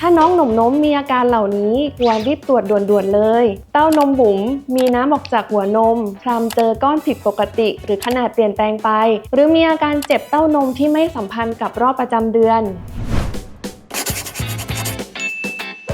ถ้าน้องหนุ่มนมมีอาการเหล่านี้ควรรีบตรวจด่วนๆเลย เต้านมบุ๋มมีน้ำออกจากหัวนมคลำเจอก้อนผิดปกติ หรือขนาดเปลี่ยนแปลงไป หรือมีอาการเจ็บเต้านมที่ไม่สัมพันธ์กับรอบประจำเดือน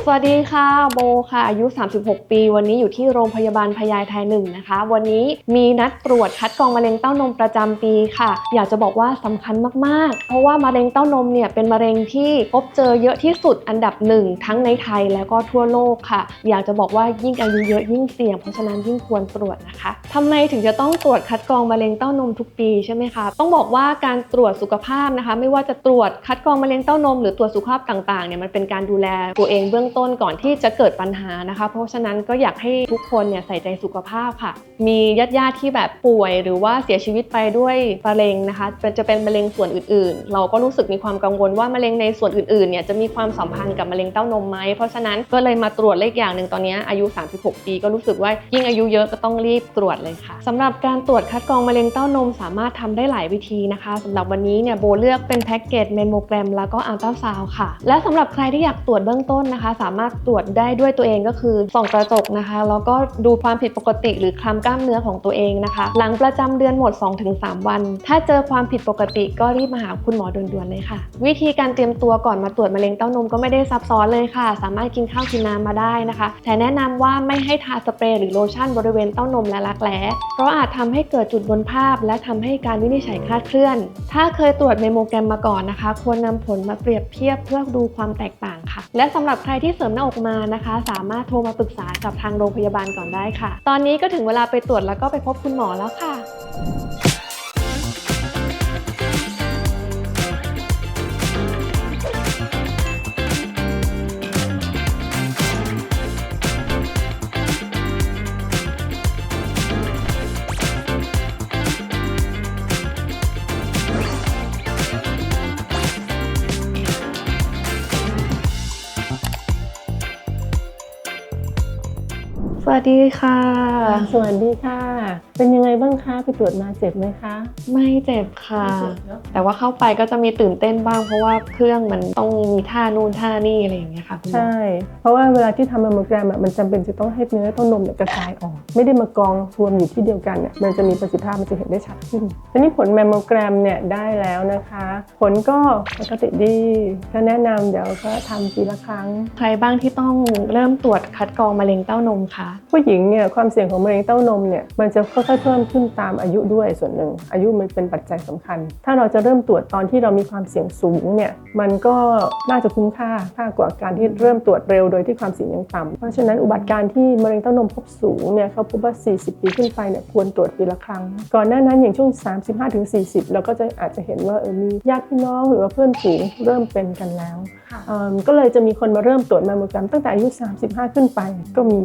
สวัสดีค่ะโบค่ะ อายุ 36 ปี วันนี้อยู่ที่โรงพยาบาลพญาไทหนึ่งนะคะ วันนี้มีนัดตรวจคัดกรองมะเร็งเต้านมประจำปีค่ะ อยากจะบอกว่าสำคัญมากๆ เพราะว่ามะเร็งเต้านมเนี่ยเป็นมะเร็งที่พบเจอเยอะที่สุดอันดับหนึ่งทั้งในไทยแล้วก็ทั่วโลกค่ะ อยากจะบอกว่ายิ่งอายุเยอะยิ่งเสี่ยงเพราะฉะนั้นยิ่งควรตรวจนะคะทำไมถึงจะต้องตรวจคัดกรองมะเร็งเต้านมทุกปีใช่ไหมคะต้องบอกว่าการตรวจสุขภาพนะคะ ไม่ว่าจะตรวจคัดกรองมะเร็งเต้านมหรือตรวจสุขภาพต่างๆเนี่ยมันเป็นการดูแลตัวเองเบื้องต้นก่อนที่จะเกิดปัญหานะคะ เพราะฉะนั้นก็อยากให้ทุกคนเนี่ยใส่ใจสุขภาพค่ะ มีญาติๆที่แบบป่วย หรือว่าเสียชีวิตไปด้วยมะเร็งนะคะจะเป็นมะเร็งส่วนอื่นๆ เราก็รู้สึกมีความกังวลว่ามะเร็งในส่วนอื่นๆเนี่ยจะมีความสัมพันธ์กับมะเร็งเต้านมไหมเพราะฉะนั้นก็เลยมาตรวจเลขอย่างหนึ่งตอนนี้อายุ 36 ปีก็รู้สึกว่ายิ่งอายุเยอะก็ต้องรีบตรวจเลยค่ะสำหรับการตรวจคัดกรองมะเร็งเต้านมสามารถทำได้หลายวิธีนะคะสำหรับวันนี้เนี่ยโบเลือกเป็นแพ็กเกจเมมโมแกรมแล้วก็อัลตราซาวค่ะ และสำหรับใครที่อยากตรวจเบื้องต้นนะคะสามารถตรวจได้ด้วยตัวเองก็คือส่องกระจกนะคะ แล้วก็ดูความผิดปกติ หรือคลำกล้ามเนื้อของตัวเองนะคะ หลังประจำเดือนหมด 2-3 วัน ถ้าเจอความผิดปกติก็รีบมาหาคุณหมอด่วนๆเลยค่ะ วิธีการเตรียมตัวก่อนมาตรวจมะเร็งเต้านมก็ไม่ได้ซับซ้อนเลยค่ะ สามารถกินข้าวกินน้ำมาได้นะคะแต่แนะนำว่าไม่ให้ทาสเปรย์หรือโลชั่นบริเวณเต้านมและรักแร้เพราะอาจทำให้เกิดจุดบนภาพ และทำให้การวินิจฉัยคลาดเคลื่อน ถ้าเคยตรวจเมมโมแกรมมาก่อนนะคะ ควรนำผลมาเปรียบเทียบเพื่อดูความแตกต่าง ค่ะ และสำหรับใครที่เสริมหน้าอกมานะคะ สามารถโทรมาปรึกษากับทางโรงพยาบาลก่อนได้ค่ะ ตอนนี้ก็ถึงเวลาไปตรวจแล้วก็ไปพบคุณหมอแล้วค่ะ วัสดีค่ะ สวัสดีค่ะ เป็นยังไงบ้างคะไปตรวจมาเจ็บไหมคะ ไม่เจ็บค่ะไม่เจ็บเนอะแต่ว่าเข้าไปก็จะมีตื่นเต้นบ้าง เพราะว่าเครื่องมันต้องมีท่านู่นท่านี่อะไรอย่างเงี้ยค่ะคุณหมอใช่ เพราะว่าเวลาที่ทำแมมโมแกรมอะมันจำเป็นจะต้องให้เนื้อเต้านมเนี่ยกระจายออก ไม่ได้มากองรวมอยู่ที่เดียวกันเนี่ยมันจะมีประสิทธิภาพมันจะเห็นได้ชัดขึ้นทีนี้ผลแมมโมแกรมเนี่ยได้แล้วนะคะ ผลก็ปกติดีก็แนะนำเดี๋ยวก็ทำปีละครั้ง ใครบ้างที่ต้องเริ่มตรวจคัดกรองมะเร็งเต้านมคะผู้หญิงเนี่ยความเสี่ยงของมะเร็งเต้านมเนี่ยมันจะค่อยๆเพิ่มขึ้นตามอายุด้วยส่วนหนึ่ง อายุมันเป็นปัจจัยสำคัญ ถ้าเราจะเริ่มตรวจตอนที่เรามีความเสี่ยงสูงเนี่ยมันก็น่าจะคุ้มค่าค่ากว่าการที่เริ่มตรวจเร็วโดยที่ความเสี่ยงยังต่ำเพราะฉะนั้นอุบัติการณ์ที่มะเร็งเต้านมพบสูงเนี่ยเขาพบว่า 40 ปีขึ้นไปเนี่ยควรตรวจปีละครั้ง ก่อนหน้านั้นอย่างช่วง 35-40 เราก็จะอาจจะเห็นว่าเออมีญาติพี่น้องหรือว่าเพื่อนฝูงเริ่มเป็นกันแล้วเอิ่มก็เลยจะมีคนมาเริ่มตรวจแมมโมแกรมตั้งแต่อายุ 35 ขึ้นไปก็มี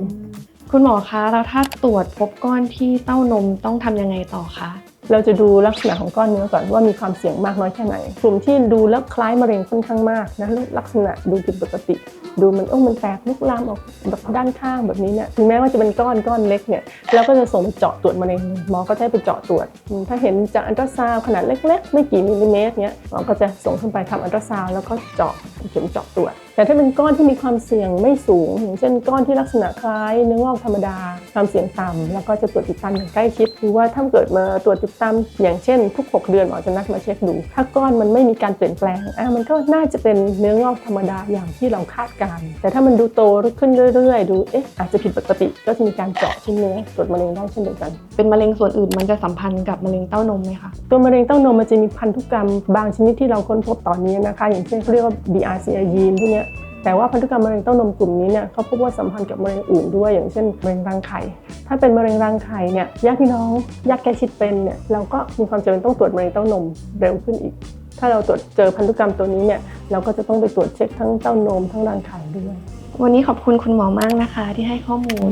คุณหมอคะแล้วถ้าตรวจพบก้อนที่เต้านมต้องทำยังไงต่อคะเราจะดูลักษณะของก้อนเนื้อก่อนว่ามีความเสี่ยงมากน้อยแค่ไหน กลุ่มที่ดูแล้วคล้ายมะเร็งค่อนข้างมากนะลักษณะดูผิดปกติ ดูมันโอ้มันแตกลุกลามออกแบบด้านข้างแบบนี้เนี่ยถึงแม้ว่าจะเป็นก้อนก้อนเล็กเนี่ยเราก็จะส่งไปเจาะตรวจมะเร็งหมอก็จะให้ไปเจาะตรวจ ถ้าเห็นจากอันตราซาวขนาดเล็ก ๆ ไม่กี่มิลลิเมตรเนี่ยหมอก็จะส่งขึ้นไปทำอันตราซาวแล้วก็เจาะ เข็มเจาะตรวจ แต่ถ้าเป็นก้อนที่มีความเสี่ยงไม่สูง อย่างเช่นก้อนที่ลักษณะคล้ายเนื้องอกธรรมดา ความเสี่ยงต่ำแล้วก็จะตรวจติดตามอย่างใกล้ชิดหรือว่าถ้าเกิดมาตรวจติดตามอย่างเช่นทุก 6 เดือนหมอจะนัดมาเช็คดู ถ้าก้อนมันไม่มีการเปลี่ยนแปลงอะมันก็น่าจะเป็นเนื้องอกธรรมดาอย่างที่เราคาดการณ์แต่ถ้ามันดูโตขึ้นเรื่อยๆ ดูเอ๊ะอาจจะผิดปกติก็จะมีการเจาะชิ้นเนื้อตรวจมะเร็งได้เช่นเดียวกัน เป็นมะเร็งส่วนอื่นมันจะสัมพันธ์กับมะเร็งเต้านมไหมคะตัวมะเร็งเต้านมมันจะมีพันธุกรรมบางชนิดที่เราค้นพบตอนนี้นะคะ อย่างเช่นเขาเรียกว่า BRCA ยีนพวกเนี้ยแต่ว่าพันธุกรรมมะเร็งเต้านมกลุ่มนี้เนี่ยเขาพบว่าสัมพันธ์กับมะเร็งอื่นด้วย อย่างเช่นมะเร็งรังไข่ ถ้าเป็นมะเร็งรังไข่เนี่ยญาติพี่น้องญาติใกล้ชิดเป็นเนี่ยเราก็มีความจำเป็นต้องตรวจมะเร็งเต้านมเร็วขึ้นอีก ถ้าเราตรวจเจอพันธุกรรมตัวนี้เนี่ยเราก็จะต้องไปตรวจเช็คทั้งเต้านมทั้งรังไข่ด้วย วันนี้ขอบคุณคุณหมอมากนะคะที่ให้ข้อมูล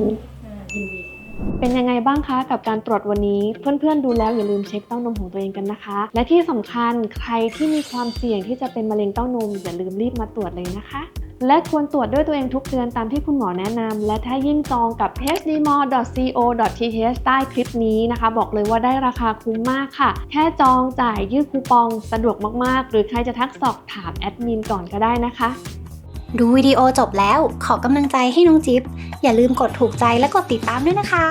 เป็นยังไงบ้างคะกับการตรวจวันนี้ เพื่อนๆดูแล้วอย่าลืมเช็คเต้านมของตัวเองกันนะคะ และที่สำคัญใครที่มีความเสี่ยงที่จะเป็นมะเร็งเต้านมอย่าลืมรีบมาตรวจเลยนะคะและควรตรวจด้วยตัวเองทุกเดือนตามที่คุณหมอแนะนำ และถ้ายิ่งจองกับ hdmore.co.th ใต้คลิปนี้นะคะ บอกเลยว่าได้ราคาคุ้มมากค่ะ แค่จองจ่ายยืดคูปองสะดวกมากๆ หรือใครจะทักสอบถามแอดมินก่อนก็ได้นะคะ ดูวิดีโอจบแล้วขอกำลังใจให้น้องจิ๊บ อย่าลืมกดถูกใจและกดติดตามด้วยนะคะ